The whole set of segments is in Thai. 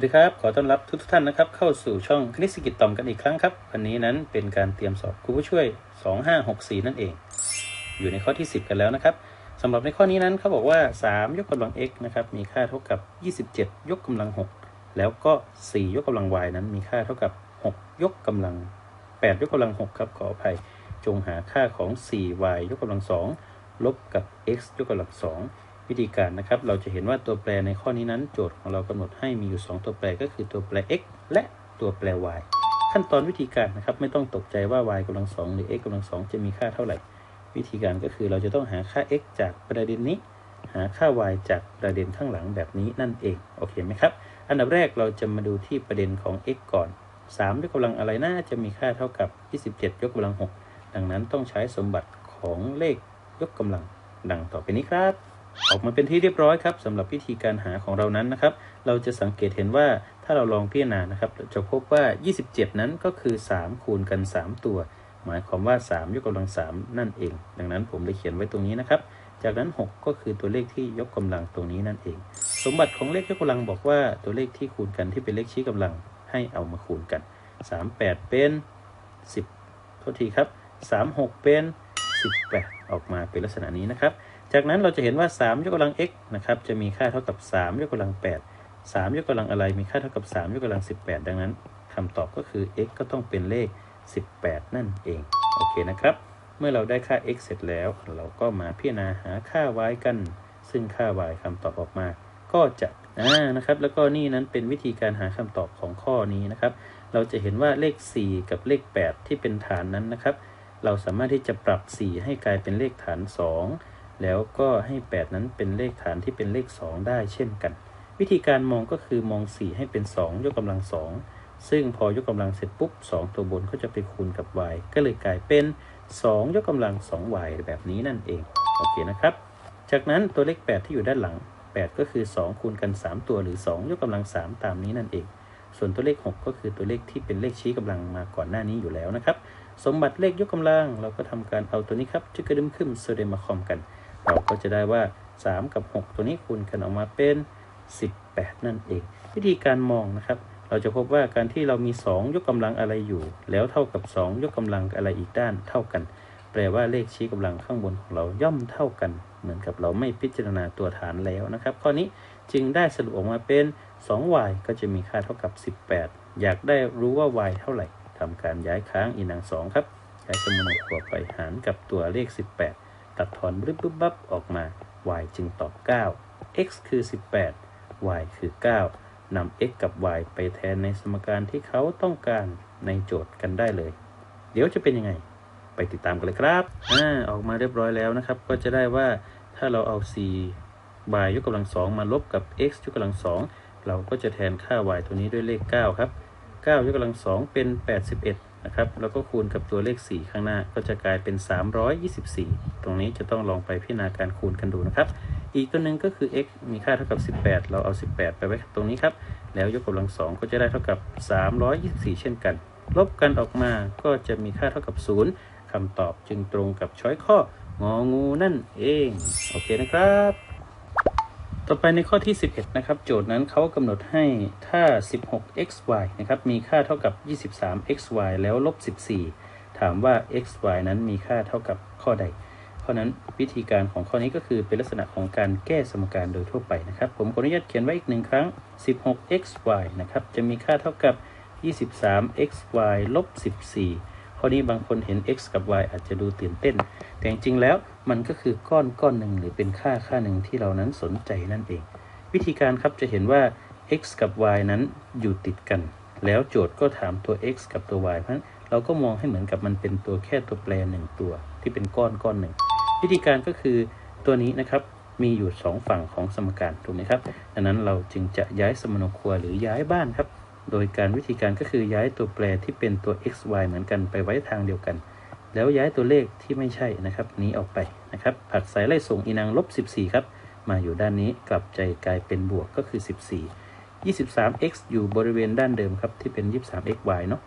วัสดีครับ ขอต้อนรับทุกท่านนะครับ เข้าสู่ช่องคณิตศกิจต่อมกันอีกครั้งครับ วันนี้นั้นเป็นการเตรียมสอบครูผู้ช่วย 2564 นั่นเอง อยู่ในข้อที่ 10 กันแล้วนะครับสำหรับในข้อนี้นั้นเขาบอกว่า 3 ยกกำลัง x นะครับมีค่าเท่ากับ 27 ยกกำลัง 6 แล้วก็ 4 ยกกำลัง y นั้นมีค่าเท่ากับ 6 ยกกำลัง 8 ยกกำลัง 6 ครับขออภัย จงหาค่าของ 4y ยกกำลัง 2 ลบกับ x ยกกำลัง 2 วิธีการนะครับ เราจะเห็นว่าตัวแปรในข้อนี้นั้นโจทย์ของเรากำหนดให้มีอยู่ 2 ตัวแปรก็คือตัวแปร x และตัวแปร y ขั้นตอนวิธีการนะครับไม่ต้องตกใจว่า y กำลัง2หรือ x กำลัง2จะมีค่าเท่าไหร่ วิธีการก็คือเราจะต้องหาค่า x จากประเด็นนี้ หาค่า y จากประเด็นข้างหลังแบบนี้นั่นเองโอเคไหมครับอันดับแรกเราจะมาดูที่ประเด็นของ x ก่อน 3 ยกกำลังอะไรน่าจะมีค่าเท่ากับ 27 ยกกำลัง 6 ดังนั้นต้องใช้สมบัติของเลขยกกำลังดังต่อไปนี้ครับ ออกมาเป็นที่เรียบร้อยครับสำหรับวิธีการหาของเรานั้นนะครับ เราจะสังเกตเห็นว่าถ้าเราลองพิจารณานะครับจะพบว่า 27 นั้นก็คือ 3 คูณกัน 3 ตัว หมายความว่า 3 ยกกำลัง 3 นั่นเอง ดังนั้นผมเลยเขียนไว้ตรงนี้นะครับ จากนั้น 6 ก็คือตัวเลขที่ยกกำลังตรงนี้นั่นเอง สมบัติของเลขยกกำลังบอกว่าตัวเลขที่คูณกันที่เป็นเลขชี้กำลังให้เอามาคูณกัน 38 เป็น 10โทษทีครับ36 เป็น 18 ออกมาเป็นลักษณะนี้นะครับ จากนั้นเราจะเห็นว่า 3 ยกกำลัง x นะครับจะมีค่าเท่ากับ 3 ยกกำลัง 8 3 ยกกำลังอะไรมีค่าเท่ากับ 3 ยกกำลัง 18 ดังนั้นคำตอบก็คือ x ก็ต้องเป็นเลข 18 นั่นเองโอเคนะครับ เมื่อเราได้ค่า x เสร็จแล้ว เราก็มาพิจารณาหาค่า y กัน ซึ่งค่า y คำตอบออกมา ก็จะอ่านะครับ แล้วก็นี่นั้นเป็นวิธีการหาคำตอบของข้อนี้นะครับ เราจะเห็นว่าเลข 4 กับเลข 8 ที่เป็นฐานนั้นนะครับ เราสามารถที่จะปรับ 4 ให้กลายเป็นเลขฐาน 2 แล้วก็ให้ 8 นั้นเป็นเลขฐานที่เป็นเลข 2 ได้เช่นกัน วิธีการมองก็คือมอง 4 ให้เป็น 2 ยกกำลัง 2 ซึ่งพอยกกำลังเสร็จปุ๊บ 2 ตัวบนก็จะไปคูณกับ y ก็เลยกลายเป็น 2 ยกกำลัง 2y แบบนี้นั่นเอง โอเคนะครับ จากนั้นตัวเลข 8 ที่อยู่ด้านหลัง 8 ก็คือ 2 คูณกัน 3 ตัวหรือ 2 ยกกำลัง 3 ตามนี้นั่นเอง ส่วนตัวเลข 6 ก็คือตัวเลขที่เป็นเลขชี้กำลังมาก่อนหน้านี้อยู่แล้วนะครับ สมบัติเลขยกกำลัง เราก็ทำการเอาตัวนี้ครับจึกกระดึมขึ้นโซเดมาคอมกัน เราก็จะได้ว่า 3 กับ 6 ตัวนี้คูณกันออกมาเป็น 18 นั่นเอง วิธีการมองนะครับ เราจะพบว่าการที่เรามี 2 ยกกำลังอะไรอยู่ แล้วเท่ากับ 2 ยกกำลังอะไรอีกด้านเท่ากัน แปลว่าเลขชี้กำลังข้างบนของเราย่อมเท่ากัน เหมือนกับเราไม่พิจารณาตัวฐานแล้วนะครับ ข้อนี้จึงได้สรุปออกมาเป็น 2y ก็จะมีค่าเท่ากับ 18 อยากได้รู้ว่า y เท่าไหร่ทำการย้ายค้างอีนาง2ครับ ใช้สมมุติขวไปหารกับตัวเลข 18 ตัดถอนบึ๊บบึ๊บบับออกมา y จึงตอบ 9 x คือ 18 y คือ 9นำ x กับ y ไปแทนในสมการที่เขาต้องการในโจทย์กันได้เลย เดี๋ยวจะเป็นยังไง ไปติดตามกันเลยครับอ่าออกมาเรียบร้อยแล้วนะครับ ก็จะได้ว่าถ้าเราเอา 4 y ยกกำลัง2มาลบกับ x ยกกำลัง2เราก็จะแทนค่า y ตัวนี้ด้วยเลข 9 ครับ 9 ยกกำลัง2เป็น 81 นะครับ แล้วก็คูณกับตัวเลข 4 ข้างหน้าก็จะกลายเป็น 324 ตรงนี้จะต้องลองไปพิจารณาการคูณกันดูนะครับ อีกตัวหนึ่งก็คือ x มีค่าเท่ากับ 18 เราเอา 18 ไปไว้ตรงนี้ครับ แล้วยกกำลัง 2 ก็จะได้เท่ากับ 324 เช่นกัน ลบกันออกมาก็จะมีค่าเท่ากับ 0คำตอบจึงตรงกับช้อยข้ององูนั่นเอง โอเคนะครับ ต่อไปในข้อที่ 11 นะครับ โจทย์นั้นเขากำหนดให้ถ้า 16xy นะครับ มีค่าเท่ากับ 23xy แล้วลบ 14 ถามว่า xy นั้นมีค่าเท่ากับข้อใด เพราะนั้นวิธีการของข้อนี้ก็คือเป็นลักษณะของการแก้สมการโดยทั่วไปนะครับ ผมขออนุญาตเขียนไว้อีกหนึ่งครั้ง 16xy นะครับ จะมีค่าเท่ากับ 23xy ลบ 14 ข้อนี้บางคนเห็น x กับ y อาจจะดูตื่นเต้น แต่จริงๆแล้วมันก็คือก้อนก้อนหนึ่งหรือเป็นค่าค่าหนึ่งที่เรานั้นสนใจนั่นเอง วิธีการครับจะเห็นว่า x กับ y นั้นอยู่ติดกัน แล้วโจทย์ก็ถามตัว x กับตัว y เพราะฉะนั้นเราก็มองให้เหมือนกับมันเป็นตัวแค่ตัวแปรหนึ่งตัว ที่เป็นก้อนก้อนหนึ่งวิธีการก็คือตัวนี้นะครับมีอยู่ 2 ฝั่งของสมการถูกไหมครับดังนั้นเราจึงจะย้ายสมนครัวหรือย้ายบ้านครับ โดยการวิธีการก็คือย้ายตัวแปรที่เป็นตัว x y เหมือนกันไปไว้ทางเดียวกัน แล้วย้ายตัวเลขที่ไม่ใช่นะครับนี้ออกไปนะครับ ผักสายไล่ส่งอีนางลบ 14 ครับ มาอยู่ด้านนี้กลับใจกลายเป็นบวกก็คือ 14 23x อยู่บริเวณด้านเดิมครับที่เป็น 23xy เนาะ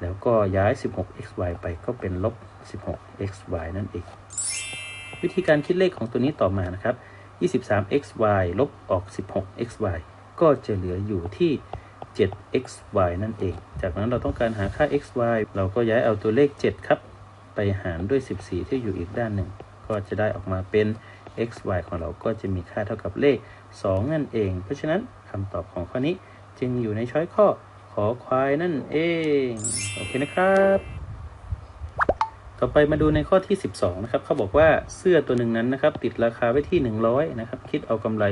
แล้วก็ย้าย 16xy ไปก็เป็นลบ 16xy นั่นเอง วิธีการคิดเลขของตัวนี้ต่อมานะครับ 23xy ลบออก 16xy ก็จะเหลืออยู่ที่ 7xy นั่นเอง จากนั้นเราต้องการหาค่า xy เราก็ย้ายเอาตัวเลข 7 ครับ ไปหารด้วย 14 ที่อยู่อีกด้านหนึ่ง ก็จะได้ออกมาเป็น xy ของเราก็จะมีค่าเท่ากับเลข 2 นั่นเอง เพราะฉะนั้นคำตอบของข้อนี้จึงอยู่ในช้อยข้อขอควายนั่นเอง โอเคนะครับ ต่อไปมาดูในข้อที่ 12 นะครับ เขาบอกว่าเสื้อตัวหนึ่งนั้นนะครับ ติดราคาไว้ที่ 100 นะครับ คิดเอากำไร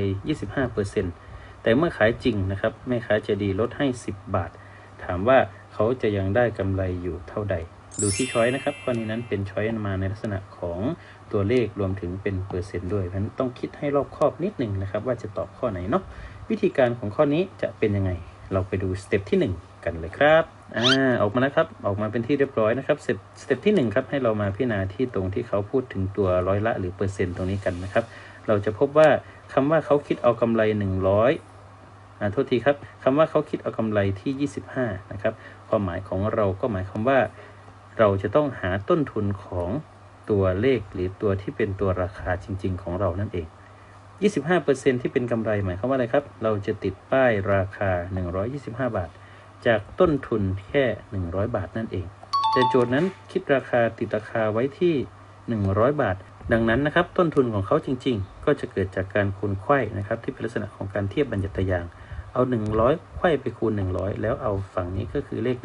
25%แต่เมื่อขายจริงนะครับแม่ค้าจะดีลดให้ 10 บาท ถามว่าเขาจะยังได้กำไรอยู่เท่าใด ดูที่ช้อยนะครับข้อนี้นั้นเป็นช้อยมาในลักษณะของตัวเลขรวมถึงเป็นเปอร์เซ็นต์ด้วยเพราะฉะนั้นต้องคิดให้รอบคอบนิดหนึ่งนะครับ ว่าจะตอบข้อไหนเนาะวิธีการของข้อนี้จะเป็นยังไง เราไปดูสเต็ปที่ 1 กันเลยครับอ่าออกมาแล้วครับออกมาเป็นที่เรียบร้อยนะครับสเต็ปสเต็ปที่1ครับให้เรามาพิจารณาที่ตรงที่เขาพูดถึงตัวร้อยละหรือเปอร์เซ็นต์ตรงนี้กันนะครับ เราจะพบว่าคำว่าเขาคิดเอากำไร 100อ่าโทษทีครับคำว่าเขาคิดเอากำไรที่ 25 นะครับ ความหมายของเราก็หมายความว่า เราจะต้องหาต้นทุนของตัวเลขหรือตัวที่เป็นตัวราคาจริง ๆ ของเรานั่นเอง 25%ที่เป็นกำไรหมายความว่าอะไรครับ เราจะติดป้ายราคา 125 บาท จากต้นทุนแค่ 100 บาทนั่นเอง แต่โจทย์นั้นคิดราคาติดราคาไว้ที่ 100 บาท ดังนั้นนะครับต้นทุนของเขาจริง ๆ ก็จะเกิดจากการคูณไขว้นะครับที่เป็นลักษณะของการเทียบบัญญัติยางเอา 100ไขว้ไปคูณ 100 แล้วเอาฝั่งนี้ก็คือเลข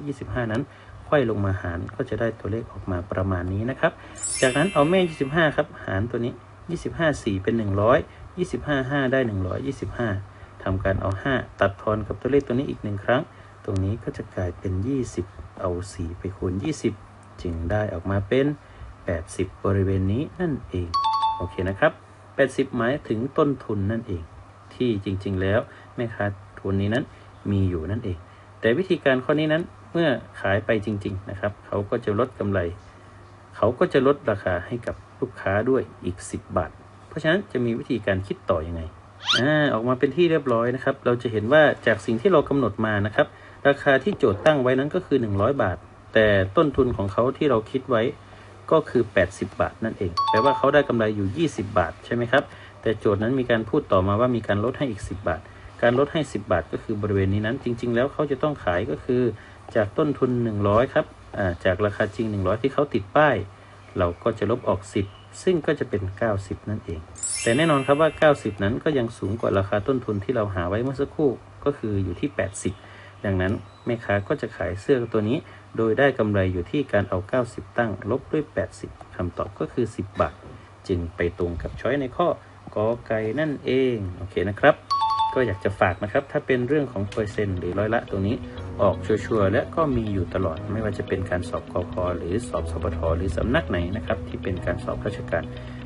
125 นั้น ไขว้ลงมาหารก็จะได้ตัวเลขออกมาประมาณนี้นะครับ จากนั้นเอาแม่ 25 ครับ หารตัวนี้ 25 4 เป็น 100 25 5 ได้ 125ทำการเอา 5 ตัดทอนกับตัวเลขตัวนี้อีกหนึ่งครั้ง ตรงนี้ก็จะกลายเป็น 20 เอา 4 ไปคูณ 20 จึงได้ออกมาเป็น 80 บริเวณนี้นั่นเอง โอเคนะครับ 80 หมายถึงต้นทุนนั่นเอง ที่จริงๆแล้วแม่ค้าทุนนี้นั้นมีอยู่นั่นเอง แต่วิธีการข้อนี้นั้น มื่อขายไปจริง ๆ นะครับ เขาก็จะลดกำไร เขาก็จะลดราคาให้กับลูกค้าด้วยอีก 10 บาท เพราะฉะนั้นจะมีวิธีการคิดต่ออยังไงอ่าออกมาเป็นที่เรียบร้อยนะครับ เราจะเห็นว่าจากสิ่งที่เรากำหนดมานะครับ ราคาที่โจทย์ตั้งไว้นั้นก็คือ 100 บาท แต่ต้นทุนของเขาที่เราคิดไว้ก็คือ 80 บาทนั่นเอง แปลว่าเขาได้กำไรอยู่ 20 บาทใช่ไหมครับ แต่โจทย์นั้นมีการพูดต่อมาว่ามีการลดให้อีก 10 บาท การลดให้ 10 บาทก็คือบริเวณนี้นั้น จริง ๆ แล้วเขาจะต้องขายก็คือ จากต้นทุน 100 ครับจากราคาจริง 100 ที่เขาติดป้าย เราก็จะลบออก 10 ซึ่งก็จะเป็น 90 นั่นเอง แต่แน่นอนครับว่า 90 นั้นก็ยังสูงกว่าราคาต้นทุนที่เราหาไว้เมื่อสักครู่ก็คืออยู่ที่ 80 ดังนั้นแม่ค้าก็จะขายเสื้อตัวนี้ โดยได้กำไรอยู่ที่การเอา 90 ตั้ง ลบด้วย 80คำตอบก็คือ 10 บาท จึงไปตรงกับช้อยในข้อกอไก่นั่นเอง โอเคนะครับ ก็อยากจะฝากนะครับ ถ้าเป็นเรื่องของเปอร์เซ็นต์หรือร้อยละตรงนี้ ออกชัวร์และก็มีอยู่ตลอดไม่ว่าจะเป็นการสอบกอพหรือสอบสปทหรือสำนักไหนนะครับ ที่เป็นการสอบราชการ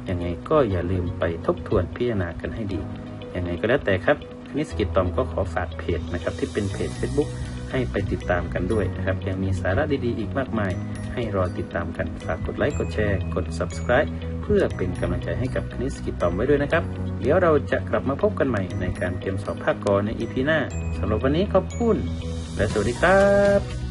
ยังไงก็อย่าลืมไปทบทวนพิจารณากันให้ดียังไงก็แล้วแต่ครับคณิตสกิจตอมก็ขอฝากเพจนะครับที่เป็นเพจ Facebook ให้ไปติดตามกันด้วยนะครับ ยังมีสาระดีๆ อีกมากมาย ให้รอติดตามกันฝากกดไลค์กดแชร์กด subscribe เพื่อเป็นกำลังใจให้กับคณิตสกิจตอมไว้ด้วยนะครับ เดี๋ยวเราจะกลับมาพบกันใหม่ในการเตรียมสอบภาคกรใน EP หน้าสำหรับวันนี้ขอบคุณ และสวัสดีครับ